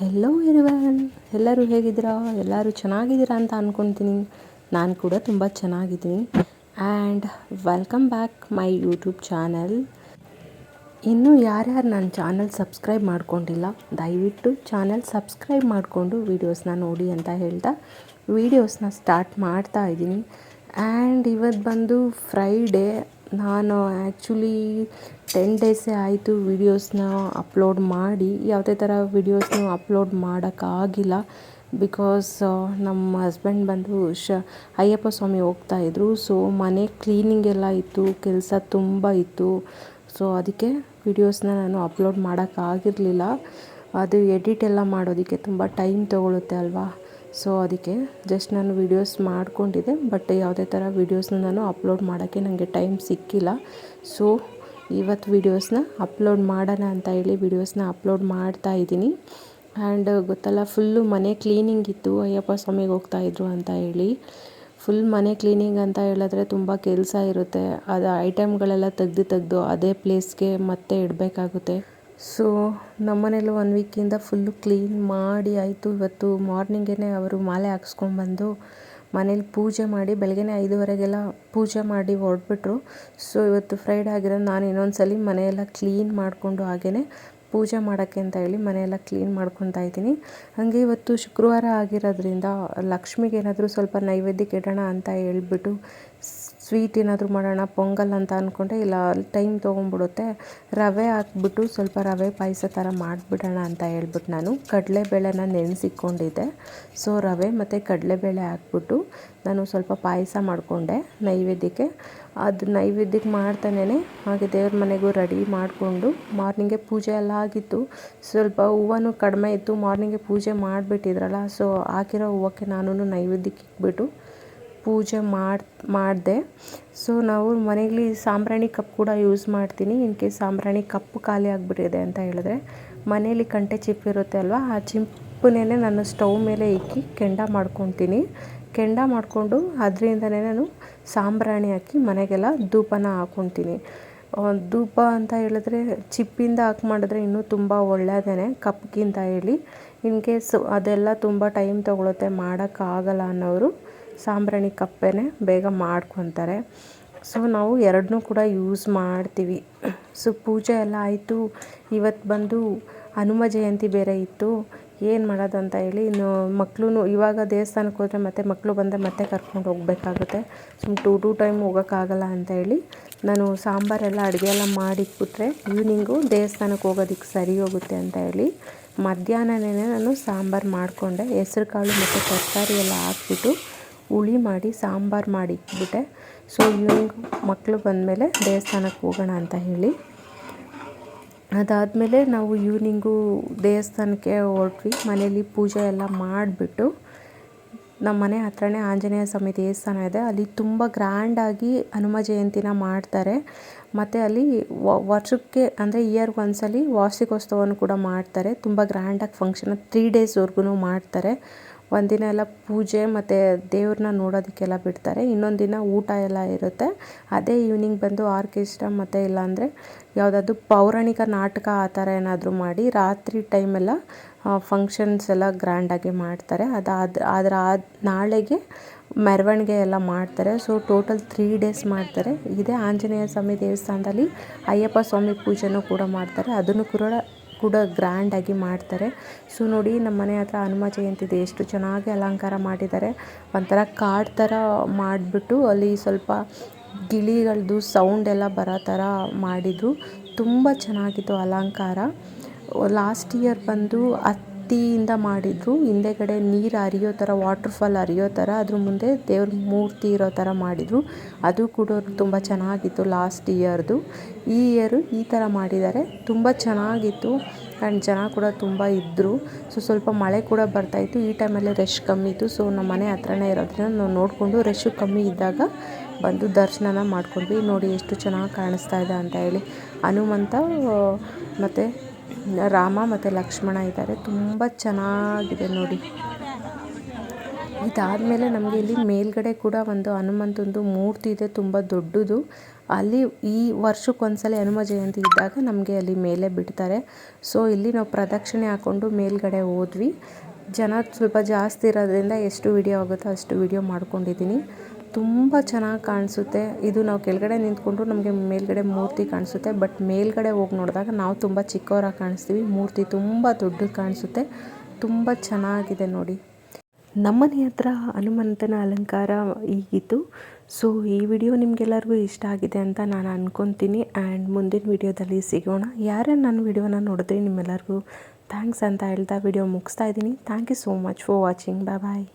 Hello everyone ಎಲ್ಲರೂ ಹೇಗಿದ್ದೀರಾ? ಎಲ್ಲರೂ ಚೆನ್ನಾಗಿದ್ದೀರಾ ಅಂತ ಅಂದ್ಕೊತೀನಿ ನಾನು ಕೂಡ ತುಂಬ ಚೆನ್ನಾಗಿದ್ದೀನಿ. And welcome back my YouTube channel ಇನ್ನೂ ಯಾರ್ಯಾರು ನನ್ನ ಚಾನಲ್ ಸಬ್ಸ್ಕ್ರೈಬ್ ಮಾಡ್ಕೊಂಡಿಲ್ಲ, ದಯವಿಟ್ಟು ಚಾನಲ್ ಸಬ್ಸ್ಕ್ರೈಬ್ ಮಾಡಿಕೊಂಡು ವೀಡಿಯೋಸ್ನ ನೋಡಿ ಅಂತ ಹೇಳ್ತಾ ವೀಡಿಯೋಸ್ನ ಸ್ಟಾರ್ಟ್ ಮಾಡ್ತಾ ಇದ್ದೀನಿ. ಆ್ಯಂಡ್ ಇವತ್ತು ಬಂದು ಫ್ರೈಡೇ ನಾನು ಆ್ಯಕ್ಚುಲಿ ಟೆನ್ ಡೇಸೇ ಆಯಿತು ವೀಡಿಯೋಸ್ನ ಅಪ್ಲೋಡ್ ಮಾಡಿ. ಯಾವುದೇ ಥರ ವೀಡಿಯೋಸ್ನ ಅಪ್ಲೋಡ್ ಮಾಡೋಕ್ಕಾಗಿಲ್ಲ ಬಿಕಾಸ್ ನಮ್ಮ ಹಸ್ಬೆಂಡ್ ಬಂದು ಶ ಅಯ್ಯಪ್ಪ ಸ್ವಾಮಿ ಹೋಗ್ತಾಯಿದ್ರು ಸೊ ಮನೆ ಕ್ಲೀನಿಂಗ್ ಎಲ್ಲ ಇತ್ತು, ಕೆಲಸ ತುಂಬ ಇತ್ತು. ಸೊ ಅದಕ್ಕೆ ವೀಡಿಯೋಸ್ನ ನಾನು ಅಪ್ಲೋಡ್ ಮಾಡೋಕ್ಕಾಗಿರಲಿಲ್ಲ ಅದು ಎಡಿಟ್ ಎಲ್ಲ ಮಾಡೋದಕ್ಕೆ ತುಂಬ ಟೈಮ್ ತೊಗೊಳುತ್ತೆ ಅಲ್ವಾ? ಸೊ ಅದಕ್ಕೆ ಜಸ್ಟ್ ನಾನು ವೀಡಿಯೋಸ್ ಮಾಡಿಕೊಂಡಿದ್ದೆ ಬಟ್ ಯಾವುದೇ ಥರ ವೀಡಿಯೋಸ್ನ ನಾನು ಅಪ್ಲೋಡ್ ಮಾಡೋಕ್ಕೆ ನನಗೆ ಟೈಮ್ ಸಿಕ್ಕಿಲ್ಲ. ಸೊ ಇವತ್ತು ವೀಡಿಯೋಸ್ನ ಅಪ್ಲೋಡ್ ಮಾಡೋಣ ಅಂತ ಹೇಳಿ ವೀಡಿಯೋಸ್ನ ಅಪ್ಲೋಡ್ ಮಾಡ್ತಾ ಇದ್ದೀನಿ. ಆ್ಯಂಡ್ ಗೊತ್ತಲ್ಲ ಫುಲ್ಲು ಮನೆ ಕ್ಲೀನಿಂಗ್ ಇತ್ತು, ಅಯ್ಯಪ್ಪ ಸ್ವಾಮಿಗೆ ಹೋಗ್ತಾಯಿದ್ರು ಅಂತ ಹೇಳಿ. ಫುಲ್ ಮನೆ ಕ್ಲೀನಿಂಗ್ ಅಂತ ಹೇಳಿದ್ರೆ ತುಂಬ ಕೆಲಸ ಇರುತ್ತೆ. ಅದು ಐಟಮ್ಗಳೆಲ್ಲ ತೆಗೆದು ತೆಗೆದು ಅದೇ ಪ್ಲೇಸ್ಗೆ ಮತ್ತೆ ಇಡಬೇಕಾಗುತ್ತೆ. ಸೊ ನಮ್ಮನೇಲಿ ಒನ್ ವೀಕಿಂದ ಫುಲ್ಲು ಕ್ಲೀನ್ ಮಾಡಿ ಆಯಿತು. ಇವತ್ತು ಮಾರ್ನಿಂಗೇ ಅವರು ಮಾಲೆ ಹಾಕ್ಸ್ಕೊಂಬಂದು ಮನೇಲಿ ಪೂಜೆ ಮಾಡಿ ಬೆಳಗ್ಗೆನೇ ಐದುವರೆಗೆಲ್ಲ ಪೂಜೆ ಮಾಡಿ ಹೊರಟ್ಬಿಟ್ರು. ಸೊ ಇವತ್ತು ಫ್ರೈಡೇ ಆಗಿರೋ ನಾನು ಇನ್ನೊಂದು ಸಲ ಮನೆಯೆಲ್ಲ ಕ್ಲೀನ್ ಮಾಡಿಕೊಂಡು ಹಾಗೆಯೇ ಪೂಜೆ ಮಾಡೋಕ್ಕೆ ಅಂತ ಹೇಳಿ ಮನೆಯೆಲ್ಲ ಕ್ಲೀನ್ ಮಾಡ್ಕೊತಾ ಇದ್ದೀನಿ. ಹಾಗೆ ಇವತ್ತು ಶುಕ್ರವಾರ ಆಗಿರೋದ್ರಿಂದ ಲಕ್ಷ್ಮಿಗೆ ಏನಾದರೂ ಸ್ವಲ್ಪ ನೈವೇದ್ಯಕ್ಕೆ ಇಡೋಣ ಅಂತ ಹೇಳ್ಬಿಟ್ಟು ಸ್ವೀಟ್ ಏನಾದರೂ ಮಾಡೋಣ, ಪೊಂಗಲ್ ಅಂತ ಅಂದ್ಕೊಂಡೆ ಇಲ್ಲ ಟೈಮ್ ತೊಗೊಂಡ್ಬಿಡುತ್ತೆ ರವೆ ಹಾಕ್ಬಿಟ್ಟು ಸ್ವಲ್ಪ ರವೆ ಪಾಯಸ ಥರ ಮಾಡಿಬಿಡೋಣ ಅಂತ ಹೇಳ್ಬಿಟ್ಟು ನಾನು. ಕಡಲೆಬೇಳೆನ ನೆನೆಸಿಕ್ಕೊಂಡಿದ್ದೆ ಸೊ, ರವೆ ಮತ್ತು ಕಡಲೆಬೇಳೆ ಹಾಕ್ಬಿಟ್ಟು ನಾನು ಸ್ವಲ್ಪ ಪಾಯಸ ಮಾಡಿಕೊಂಡೆ ನೈವೇದ್ಯಕ್ಕೆ. ಅದು ನೈವೇದ್ಯಕ್ಕೆ ಮಾಡ್ತಾನೇ ಹಾಗೆ ದೇವ್ರ ಮನೆಗೂ ರೆಡಿ ಮಾಡಿಕೊಂಡು ಮಾರ್ನಿಂಗೆ ಪೂಜೆ ಎಲ್ಲ ಆಗಿತ್ತು. ಸ್ವಲ್ಪ ಹೂವನೂ ಕಡಿಮೆ ಇತ್ತು, ಮಾರ್ನಿಂಗೆ ಪೂಜೆ ಮಾಡಿಬಿಟ್ಟಿದ್ರಲ್ಲ, ಸೊ, ಹಾಕಿರೋ ಹೂವಕ್ಕೆ ನಾನು ನೈವೇದ್ಯಕ್ಕೆ ಇಕ್ಬಿಟ್ಟು ಪೂಜೆ ಮಾಡಿ, ಮಾಡಿದೆ. ಸೊ ನಾವು ಮನೆಯಲ್ಲಿ ಸಾಂಬ್ರಾಣಿ ಕಪ್ ಕೂಡ ಯೂಸ್ ಮಾಡ್ತೀನಿ. ಇನ್ ಕೇಸ್ ಸಾಂಬ್ರಾಣಿ ಕಪ್ ಖಾಲಿ ಆಗಿಬಿಟ್ಟಿದೆ ಅಂತ ಹೇಳಿದ್ರೆ. ಮನೆಯಲ್ಲಿ ಕಂಟೆ ಚಿಪ್ಪು ಇರುತ್ತೆ ಅಲ್ವಾ? ಆ ಚಿಪ್ಪನ್ನೇ ನಾನು ಸ್ಟವ್ ಮೇಲೆ ಇಕ್ಕಿ ಕೆಂಡ ಮಾಡ್ಕೊತೀನಿ. ಕೆಂಡ ಮಾಡಿಕೊಂಡು ಅದರಿಂದನೇ ನಾನು ಸಾಂಬ್ರಾಣಿ ಹಾಕಿ ಮನೆಗೆಲ್ಲ ಧೂಪನ ಹಾಕೊತೀನಿ. ಧೂಪ ಅಂತ ಹೇಳಿದ್ರೆ ಚಿಪ್ಪಿಂದ ಹಾಕಿ ಮಾಡಿದ್ರೆ ಇನ್ನೂ ತುಂಬ ಒಳ್ಳೆಯದೇ ಕಪ್ಗಿಂತ ಹೇಳಿ. ಇನ್ ಕೇಸ್ ಅದೆಲ್ಲ ತುಂಬ ಟೈಮ್ ತೊಗೊಳುತ್ತೆ, ಮಾಡೋಕ್ಕಾಗಲ್ಲ ಅನ್ನೋರು ಸಾಂಬ್ರಾಣಿ ಕಪ್ಪೆನೇ ಬೇಗ ಮಾಡ್ಕೊತಾರೆ. ಸೊ, ನಾವು ಎರಡನ್ನೂ ಕೂಡ ಯೂಸ್ ಮಾಡ್ತೀವಿ. ಸೊ, ಪೂಜೆ ಎಲ್ಲ ಆಯಿತು. ಇವತ್ತು ಬಂದು ಹನುಮ ಜಯಂತಿ ಬೇರೆ ಇತ್ತು. ಏನು ಮಾಡೋದು ಅಂತ ಹೇಳಿ ಇನ್ನು ಮಕ್ಕಳು ಇವಾಗ ದೇವಸ್ಥಾನಕ್ಕೆ ಹೋದರೆ ಮತ್ತೆ ಮಕ್ಕಳು ಬಂದರೆ ಮತ್ತೆ ಕರ್ಕೊಂಡು ಹೋಗಬೇಕಾಗುತ್ತೆ. ಸುಮ್ಮ ಟೂ ಟೂ ಟೈಮ್ ಹೋಗೋಕ್ಕಾಗಲ್ಲ ಅಂತ ಹೇಳಿ ನಾನು ಸಾಂಬಾರೆಲ್ಲ ಅಡುಗೆ ಎಲ್ಲ ಮಾಡಿಟ್ಬಿಟ್ರೆ ಈವ್ನಿಂಗು ದೇವಸ್ಥಾನಕ್ಕೆ ಹೋಗೋದಕ್ಕೆ ಸರಿ ಹೋಗುತ್ತೆ ಅಂತ ಹೇಳಿ ಮಧ್ಯಾಹ್ನನೇ ನಾನು ಸಾಂಬಾರು ಮಾಡಿಕೊಂಡೆ. ಹೆಸ್ರು ಕಾಳು ಮತ್ತು ತರಕಾರಿ ಎಲ್ಲ ಹಾಕ್ಬಿಟ್ಟು ಹುಳಿ ಮಾಡಿ, ಸಾಂಬಾರು ಮಾಡಿ ಇಟ್ಬಿಟ್ಟೆ ಸೊ ಇವ್ನಿಂಗ್ ಮಕ್ಕಳು ಬಂದಮೇಲೆ ದೇವಸ್ಥಾನಕ್ಕೆ ಹೋಗೋಣ ಅಂತ ಹೇಳಿ. ಅದಾದಮೇಲೆ ನಾವು ಈವ್ನಿಂಗು ದೇವಸ್ಥಾನಕ್ಕೆ ಹೊರಟ್ವಿ. ಮನೇಲಿ ಪೂಜೆ ಎಲ್ಲ ಮಾಡಿಬಿಟ್ಟು ನಮ್ಮ ಮನೆ ಹತ್ರನೇ ಆಂಜನೇಯ ಸ್ವಾಮಿ ದೇವಸ್ಥಾನ ಇದೆ. ಅಲ್ಲಿ ತುಂಬ ಗ್ರ್ಯಾಂಡಾಗಿ ಹನುಮ ಜಯಂತಿನ ಮಾಡ್ತಾರೆ. ಮತ್ತು ಅಲ್ಲಿ ವರ್ಷಕ್ಕೆ ಅಂದರೆ ಇಯರ್ಗೆ ಒಂದ್ಸಲಿ ವಾರ್ಷಿಕೋತ್ಸವವನ್ನು ಕೂಡ ಮಾಡ್ತಾರೆ. ತುಂಬ ಗ್ರ್ಯಾಂಡಾಗಿ ಫಂಕ್ಷನ್ ತ್ರೀ ಡೇಸ್ವರೆಗೂ ಮಾಡ್ತಾರೆ. ಒಂದಿನ ಎಲ್ಲ ಪೂಜೆ ಮತ್ತು ದೇವ್ರನ್ನ ನೋಡೋದಕ್ಕೆಲ್ಲ ಬಿಡ್ತಾರೆ. ಇನ್ನೊಂದು ದಿನ ಊಟ ಎಲ್ಲ ಇರುತ್ತೆ. ಅದೇ ಈವ್ನಿಂಗ್ ಬಂದು ಆರ್ಕೆಸ್ಟ್ರಾ ಮತ್ತು ಇಲ್ಲಾಂದರೆ ಯಾವುದಾದ್ರು ಪೌರಾಣಿಕ ನಾಟಕ ಆ ಥರ ಏನಾದರೂ ಮಾಡಿ ರಾತ್ರಿ ಟೈಮೆಲ್ಲ ಫಂಕ್ಷನ್ಸ್ ಎಲ್ಲ ಗ್ರ್ಯಾಂಡಾಗಿ ಮಾಡ್ತಾರೆ. ಅದಾದ ಅದರ ಆದ ನಾಳೆಗೆ ಮೆರವಣಿಗೆ ಎಲ್ಲ ಮಾಡ್ತಾರೆ. ಸೊ ಟೋಟಲ್ ತ್ರೀ ಡೇಸ್ ಮಾಡ್ತಾರೆ. ಇದೇ ಆಂಜನೇಯ ಸ್ವಾಮಿ ದೇವಸ್ಥಾನದಲ್ಲಿ ಅಯ್ಯಪ್ಪ ಸ್ವಾಮಿ ಪೂಜೆನೂ ಕೂಡ ಮಾಡ್ತಾರೆ. ಅದನ್ನು ಕೂಡ ಕೂಡ ಗ್ರ್ಯಾಂಡಾಗಿ ಮಾಡ್ತಾರೆ. ಸೊ ನೋಡಿ ನಮ್ಮ ಮನೆ ಹತ್ರ ಹನುಮ ಜಯಂತಿ ಇದೆ. ಎಷ್ಟು ಚೆನ್ನಾಗಿ ಅಲಂಕಾರ ಮಾಡಿದ್ದಾರೆ. ಒಂಥರ ಕಾಡು ಥರ ಮಾಡಿಬಿಟ್ಟು ಅಲ್ಲಿ ಸ್ವಲ್ಪ ಗಿಳಿಗಳದ್ದು ಸೌಂಡ್ ಎಲ್ಲ ಬರೋ ಥರ ಮಾಡಿದರು. ತುಂಬ ಚೆನ್ನಾಗಿತ್ತು ಅಲಂಕಾರ. ಲಾಸ್ಟ್ ಇಯರ್ ಬಂದು ಹತ್ತಿಯಿಂದ ಮಾಡಿದರು. ಹಿಂದೆಗಡೆ ನೀರು ಹರಿಯೋ ಥರ ವಾಟರ್ ಫಾಲ್ ಹರಿಯೋ ಥರ ಅದ್ರ ಮುಂದೆ ದೇವ್ರ ಮೂರ್ತಿ ಇರೋ ಥರ ಮಾಡಿದರು. ಅದು ಕೂಡ ತುಂಬ ಚೆನ್ನಾಗಿತ್ತು ಲಾಸ್ಟ್ ಇಯರ್ದು ಈ ಇಯರು ಈ ಥರ ಮಾಡಿದ್ದಾರೆ. ತುಂಬ ಚೆನ್ನಾಗಿತ್ತು ಆ್ಯಂಡ್ ಜನ ಕೂಡ ತುಂಬ ಇದ್ದರು ಸೊ ಸ್ವಲ್ಪ ಮಳೆ ಕೂಡ ಬರ್ತಾಯಿತ್ತು ಈ ಟೈಮಲ್ಲಿ ರಶ್ ಕಮ್ಮಿ ಇತ್ತು. ಸೊ ನಮ್ಮ ಮನೆ ಹತ್ರನೇ ಇರೋದ್ರಿಂದ ನಾವು ನೋಡಿಕೊಂಡು ರಶ್ಶು ಕಮ್ಮಿ ಇದ್ದಾಗ ಬಂದು ದರ್ಶನನ ಮಾಡ್ಕೊಂಡ್ವಿ. ನೋಡಿ ಎಷ್ಟು ಚೆನ್ನಾಗಿ ಕಾಣಿಸ್ತಾ ಇದೆ ಅಂತ ಹೇಳಿ. ಹನುಮಂತ, ಮತ್ತು ರಾಮ ಮತ್ತು ಲಕ್ಷ್ಮಣ ಇದ್ದಾರೆ. ತುಂಬ ಚೆನ್ನಾಗಿದೆ ನೋಡಿ. ಇದಾದಮೇಲೆ ನಮಗೆ ಇಲ್ಲಿ ಮೇಲ್ಗಡೆ ಕೂಡ ಒಂದು ಹನುಮಂತಂದು ಮೂರ್ತಿ ಇದೆ, ತುಂಬ ದೊಡ್ಡದು. ಅಲ್ಲಿ ಈ ವರ್ಷಕ್ಕೊಂದ್ಸಲ ಹನುಮ ಜಯಂತಿ ಇದ್ದಾಗ ನಮಗೆ ಅಲ್ಲಿ ಮೇಲೆ ಬಿಡ್ತಾರೆ. ಸೊ ಇಲ್ಲಿ ನಾವು ಪ್ರದಕ್ಷಿಣೆ ಹಾಕ್ಕೊಂಡು ಮೇಲ್ಗಡೆ ಹೋದ್ವಿ. ಜನ ಸ್ವಲ್ಪ ಜಾಸ್ತಿ ಇರೋದ್ರಿಂದ ಎಷ್ಟು ವಿಡಿಯೋ ಆಗುತ್ತೋ ಅಷ್ಟು ವಿಡಿಯೋ ಮಾಡ್ಕೊಂಡಿದ್ದೀನಿ. ತುಂಬ ಚೆನ್ನಾಗಿ ಕಾಣಿಸುತ್ತೆ. ಇದು ನಾವು ಕೆಳಗಡೆ ನಿಂತ್ಕೊಂಡ್ರು ನಮಗೆ ಮೇಲ್ಗಡೆ ಮೂರ್ತಿ ಕಾಣಿಸುತ್ತೆ. ಬಟ್ ಮೇಲ್ಗಡೆ ಹೋಗಿ ನೋಡಿದಾಗ ನಾವು ತುಂಬ ಚಿಕ್ಕವರಾಗಿ ಕಾಣಿಸ್ತೀವಿ. ಮೂರ್ತಿ ತುಂಬ ದೊಡ್ಡದು ಕಾಣಿಸುತ್ತೆ. ತುಂಬ ಚೆನ್ನಾಗಿದೆ ನೋಡಿ. ನಮ್ಮನೆ ಹತ್ರ ಹನುಮಂತನ ಅಲಂಕಾರ ಈಗಿತ್ತು. ಸೊ, ಈ ವಿಡಿಯೋ ನಿಮಗೆಲ್ಲರಿಗೂ ಇಷ್ಟ ಆಗಿದೆ ಅಂತ ನಾನು ಅಂದ್ಕೊತೀನಿ ಆ್ಯಂಡ್ ಮುಂದಿನ ವಿಡಿಯೋದಲ್ಲಿ ಸಿಗೋಣ. ಯಾರೇ ನನ್ನ ವಿಡಿಯೋನ ನೋಡಿದ್ರೆ ನಿಮ್ಮೆಲ್ಲರಿಗೂ ಥ್ಯಾಂಕ್ಸ್ ಅಂತ ಹೇಳ್ತಾ ವಿಡಿಯೋ ಮುಗಿಸ್ತಾ ಇದ್ದೀನಿ. Thank you so much for watching. Bye bye.